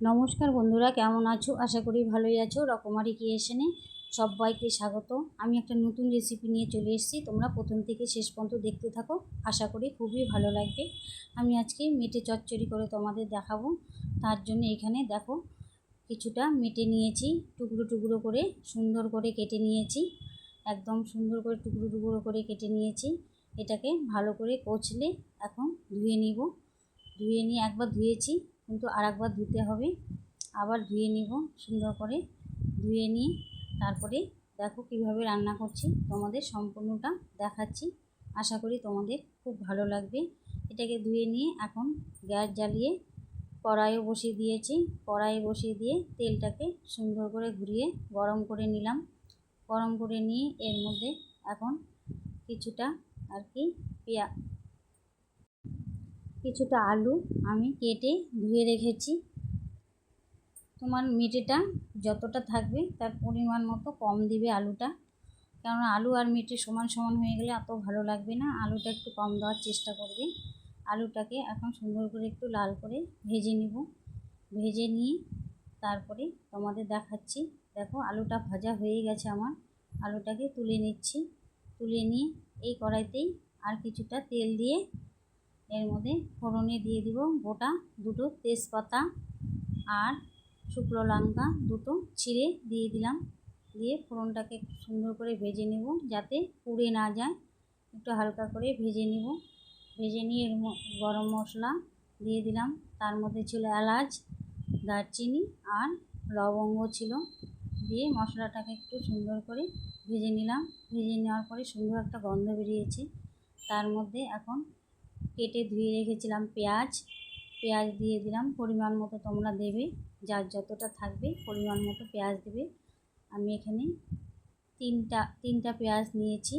নমস্কার বন্ধুরা, কেমন আছো? আশা করি ভালোই আছো। রকমারি ক্রিয়েশনে সবাইকে স্বাগত। আমি একটা নতুন রেসিপি নিয়ে চলে এসেছি। তোমরা প্রথম থেকে শেষ পর্যন্ত দেখতে থাকো। আশা করি খুবই ভালো লাগবে। আমি আজকে মেটে চচ্চড়ি করে তোমাদের দেখাবো। তার জন্য এখানে দেখো, কিছুটা মেটে নিয়েছি। টুকরো টুকরো করে সুন্দর করে কেটে নিয়েছি। একদম সুন্দর করে টুকরো টুকরো করে কেটে নিয়েছি। এটাকে ভালো করে কচলে এখন ধুয়ে নিব। ধুয়ে নিয়ে একবার ধুয়েছি। কিন্তু আর একবার ধুতে হবে। আবার ধুয়ে নিব সুন্দর করে। ধুয়ে নিয়ে তারপরে দেখো কীভাবে রান্না করছি, তোমাদের সম্পূর্ণটা দেখাচ্ছি। আশা করি তোমাদের খুব ভালো লাগবে। এটাকে ধুয়ে নিয়ে এখন গ্যাস জ্বালিয়ে কড়াইও বসিয়ে দিয়েছি। কড়াইয়ে বসিয়ে দিয়ে তেলটাকে সুন্দর করে ঘুরিয়ে গরম করে নিলাম। গরম করে নিয়ে এর মধ্যে এখন কিছুটা আর কি পেঁয়া কিছুটা আলু আমি কেটে ধুয়ে রেখেছি। তোমার মেটেটা যতটা থাকবে তার পরিমাণ মতো কম দিবে আলুটা। কেননা আলু আর মেটে সমান সমান হয়ে গেলে এত ভালো লাগবে না। আলুটা একটু কম দেওয়ার চেষ্টা করবে। আলুটাকে এখন সুন্দর করে একটু লাল করে ভেজে নিব। ভেজে নিয়ে তারপরে তোমাদের দেখাচ্ছি। দেখো আলুটা ভাজা হয়ে গেছে আমার। আলুটাকে তুলে নিচ্ছি। তুলে নিয়ে এই কড়াইতেই আর কিছুটা তেল দিয়ে এর মধ্যে ফোড়নে দিয়ে দিব গোটা দুটো তেজপাতা আর শুকনো লঙ্কা দুটো ছিঁড়ে দিয়ে দিলাম। দিয়ে ফোড়নটাকে সুন্দর করে ভেজে নেব যাতে পুড়ে না যায়। একটু হালকা করে ভেজে নেব। ভেজে নিয়ে এর গরম মশলা দিয়ে দিলাম। তার মধ্যে ছিল এলাচ, দারচিনি আর লবঙ্গ ছিল। দিয়ে মশলাটাকে একটু সুন্দর করে ভেজে নিলাম। ভেজে নেওয়ার পরে সুন্দর একটা গন্ধ বেরিয়েছে। তার মধ্যে এখন কেটে ধুয়ে রেখেছিলাম পেঁয়াজ। পেঁয়াজ দিয়ে দিলাম, পরিমাণ মতো তোমরা দেবে, যার যতটা থাকবে পরিমাণ মতো পেঁয়াজ দেবে। আমি এখানে তিনটা তিনটা পেঁয়াজ নিয়েছি,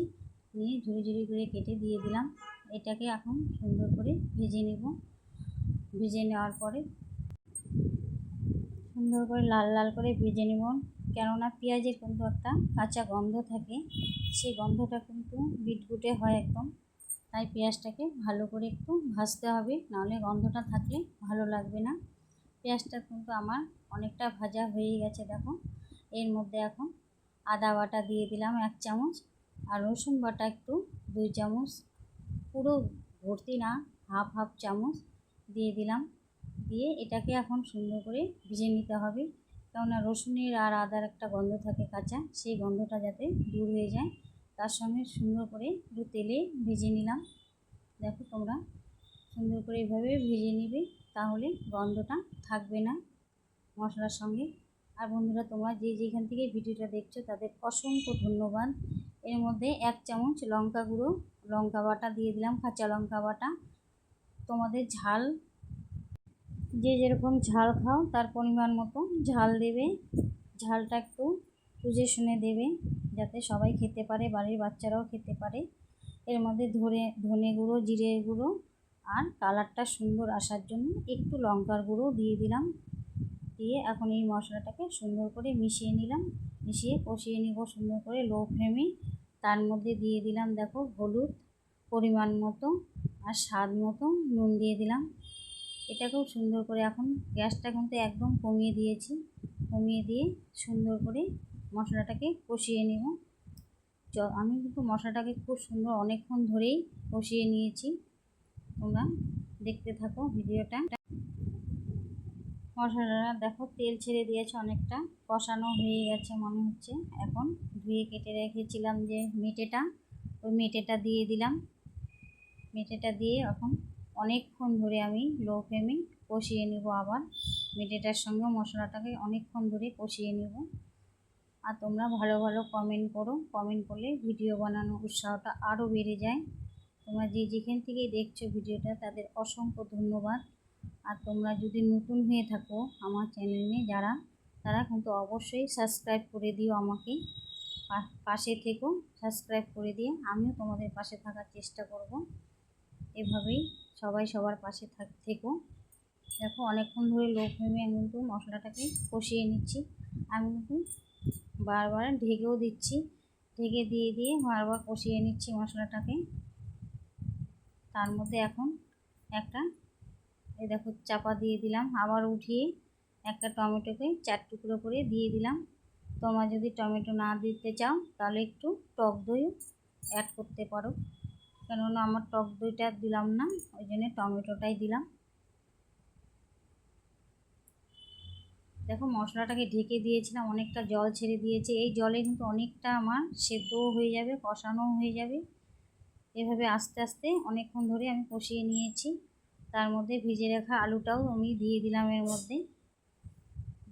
নিয়ে ঝুড়ি ঝুড়ি করে কেটে দিয়ে দিলাম। এটাকে এখন সুন্দর করে ভেজে নেব। ভেজে নেওয়ার পরে সুন্দর করে লাল লাল করে ভেজে নেব। কেননা পেঁয়াজের কিন্তু একটা কাঁচা গন্ধ থাকে, সেই গন্ধটা কিন্তু বিটগুটে হয় একদম। তাই পেঁয়াজটাকে ভালো করে একটু ভাজতে হবে, নাহলে গন্ধটা থাকলে ভালো লাগবে না। পেঁয়াজটা কিন্তু আমার অনেকটা ভাজা হয়ে গেছে, দেখো। এর মধ্যে এখন আদা বাটা দিয়ে দিলাম এক চামচ, আর রসুন বাটা একটু দুই চামচ, পুরো ভর্তি না, হাফ হাফ চামচ দিয়ে দিলাম। দিয়ে এটাকে এখন সুন্দর করে ভিজে নিতে হবে, কেননা রসুনের আর আদার একটা গন্ধ থাকে কাঁচা, সেই গন্ধটা যাতে দূর হয়ে যায়। তার সঙ্গে সুন্দর করে একটু তেলে ভেজে নিলাম। দেখো তোমরা, সুন্দর করে এভাবে ভেজে নিবে, তাহলে গন্ধটা থাকবে না মশলার সঙ্গে। আর বন্ধুরা, তোমরা যে যেখান থেকে ভিডিওটা দেখছ, তাদের অসংখ্য ধন্যবাদ। এর মধ্যে এক চামচ লঙ্কা গুঁড়ো, লঙ্কা বাটা দিয়ে দিলাম, কাঁচা লঙ্কা বাটা। তোমাদের ঝাল, যে যেরকম ঝাল খাও, তার পরিমাণ মতো ঝাল দেবে। ঝালটা একটু বুঝে শুনে দেবে, যাতে সবাই খেতে পারে, বাড়ির বাচ্চারাও খেতে পারে। এর মধ্যে ধরে, ধনে গুঁড়ো, জিরে গুঁড়ো আর কালারটা সুন্দর আসার জন্য একটু লঙ্কার গুঁড়ো দিয়ে দিলাম। দিয়ে এখন এই মশলাটাকে সুন্দর করে মিশিয়ে নিলাম। মিশিয়ে কষিয়ে নিব সুন্দর করে লো ফ্লেমে তার মধ্যে দিয়ে দিলাম, দেখো, হলুদ পরিমাণ মতো আর স্বাদ মতো নুন দিয়ে দিলাম। এটাকেও সুন্দর করে এখন গ্যাসটা কিন্তু একদম কমিয়ে দিয়েছি। কমিয়ে দিয়ে সুন্দর করে মশলাটাকে কষিয়ে নেব। আমি কিন্তু মশলাটাকে খুব সুন্দর অনেকক্ষণ ধরেই কষিয়ে নিয়েছি। তোমরা দেখতে থাকো ভিডিওটা। মশলাটা দেখো তেল ছেড়ে দিয়েছে অনেকটা, কষানো হয়ে গেছে মনে হচ্ছে। এখন ধুয়ে কেটে রেখেছিলাম যে মেটেটা, ওই মেটেটা দিয়ে দিলাম। মেটেটা দিয়ে এখন অনেকক্ষণ ধরে আমি লো ফ্লেমে কষিয়ে নেব আবার। মেটেটার সঙ্গে মশলাটাকে অনেকক্ষণ ধরে কষিয়ে নেব। আর তোমরা ভালো ভালো কমেন্ট করো। কমেন্ট করলে ভিডিও বানানোর উৎসাহটা আরও বেড়ে যায়। তোমরা যে যেখান থেকে দেখছ ভিডিওটা তাদের অসংখ্য ধন্যবাদ। আর তোমরা যদি নতুন হয়ে থাকো আমার চ্যানেলে যারা, তারা কিন্তু অবশ্যই সাবস্ক্রাইব করে দিও আমাকে। পাশে থেকো সাবস্ক্রাইব করে দিয়ে আমিও তোমাদের পাশে থাকার চেষ্টা করব। এভাবেই সবাই সবার পাশে থাক, থেকো। দেখো, অনেকক্ষণ ধরে লো ফ্লেমে আমি কিন্তু মশলাটাকে কষিয়ে নিচ্ছি। আমি কিন্তু বারবার ঢেকেও দিচ্ছি। ঢেকে দিয়ে দিয়ে বারবার কষিয়ে নিচ্ছি মশলাটাকে। তার মধ্যে এখন একটা, এই দেখো চাপা দিয়ে দিলাম। আবার উঠিয়ে একটা টমেটোকে চার টুকরো করে দিয়ে দিলাম। তোমরা যদি টমেটো না দিতে চাও, তাহলে একটু টক দইও অ্যাড করতে পারো। কেননা আমার টক দইটা দিলাম না, ওই জন্য টমেটোটাই দিলাম। দেখো মশলাটাকে ঢেকে দিয়েছিলাম, অনেকটা জল ছেড়ে দিয়েছে। এই জলে কিন্তু অনেকটা আমার সেদ্ধও হয়ে যাবে, কষানোও হয়ে যাবে। এভাবে আস্তে আস্তে অনেকক্ষণ ধরে আমি কষিয়ে নিয়েছি। তার মধ্যে ভিজে রাখা আলুটাও আমি দিয়ে দিলাম এর মধ্যে।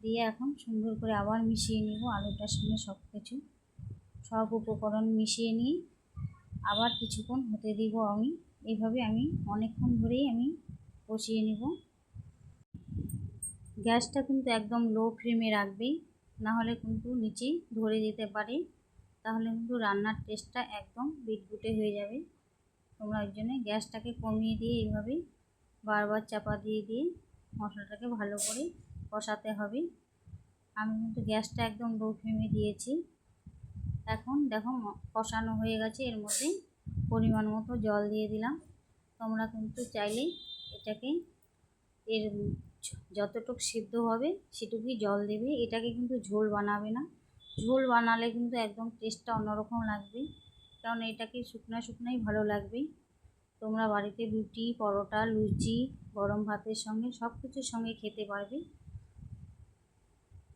দিয়ে এখন সুন্দর করে আবার মিশিয়ে নিব আলুটার সঙ্গে সব কিছু সব উপকরণ মিশিয়ে নিয়ে আবার কিছুক্ষণ হতে দিব আমি। এইভাবে আমি অনেকক্ষণ ধরেই আমি কষিয়ে নিব। গ্যাসটা কিন্তু একদম লো ফ্লেমে রাখবে না হলে কিন্তু নিচে ধরে যেতে পারে। তাহলে কিন্তু রান্নার টেস্টটা একদম বিটগুটে হয়ে যাবে। তোমরা ওই জন্য গ্যাসটাকে কমিয়ে দিয়ে এইভাবে বারবার চাপা দিয়ে দিয়ে মশলাটাকে ভালো করে কষাতে হবে। আমি কিন্তু গ্যাসটা একদম লো ফ্লেমে দিয়েছি। এখন দেখো কষানো হয়ে গেছে। এর মধ্যে পরিমাণ মতো জল দিয়ে দিলাম। তোমরা কিন্তু চাইলে এটাকে এর যতটুকু সিদ্ধ হবে সেটুকুই জল দেবে, এটাকে কিন্তু ঝোল বানাবে না। ঝোল বানালে কিন্তু একদম টেস্টটা অন্যরকম লাগবে, কারণ এটাকে শুকনো শুকনাই ভালো লাগবে। তোমরা বাড়িতে রুটি, পরোটা, লুচি, গরম ভাতের সঙ্গে সব কিছুর সঙ্গে খেতে পারবে।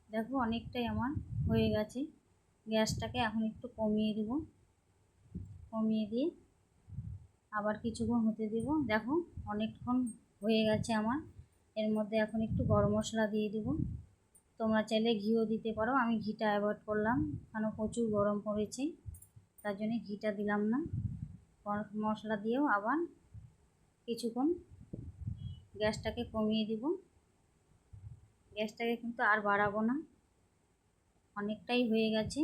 দেখো অনেকটাই আমার হয়ে গেছে। গ্যাসটাকে এখন একটু কমিয়ে দেব। কমিয়ে দিয়ে আবার কিছুক্ষণ হতে দেব। দেখো অনেকক্ষণ হয়ে গেছে আমার। এর মধ্যে এখন একটু গরম মশলা দিয়ে দেব। তোমরা চাইলে ঘিও দিতে পারো, আমি ঘিটা অ্যাভয়েড করলাম। কেন প্রচুর গরম পড়েছে, তার জন্য ঘিটা দিলাম না। মশলা দিয়েও আবার কিছুক্ষণ গ্যাসটাকে কমিয়ে দিব। গ্যাসটাকে কিন্তু আর বাড়াবো না, অনেকটাই হয়ে গেছে।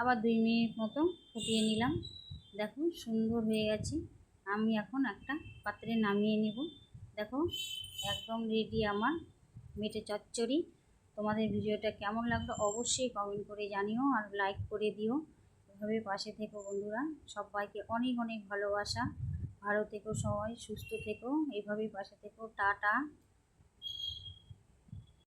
আবার দুই মিনিট মতো ফুটিয়ে নিলাম। দেখো সুন্দর হয়ে গেছে। আমি এখন একটা পাত্রে নামিয়ে নেব। দেখো, একদম রেডি আমার মেটে চচ্চড়ি। তোমাদের ভিডিওটা কেমন লাগল অবশ্যই কমেন্ট করে জানিও আর লাইক করে দিও। এভাবে পাশে থেকো বন্ধুরা। সবাইকে অনেক অনেক ভালোবাসা। ভালো থেকো সবাই, সুস্থ থেকো। এভাবেই পাশে থেকো। টাটা।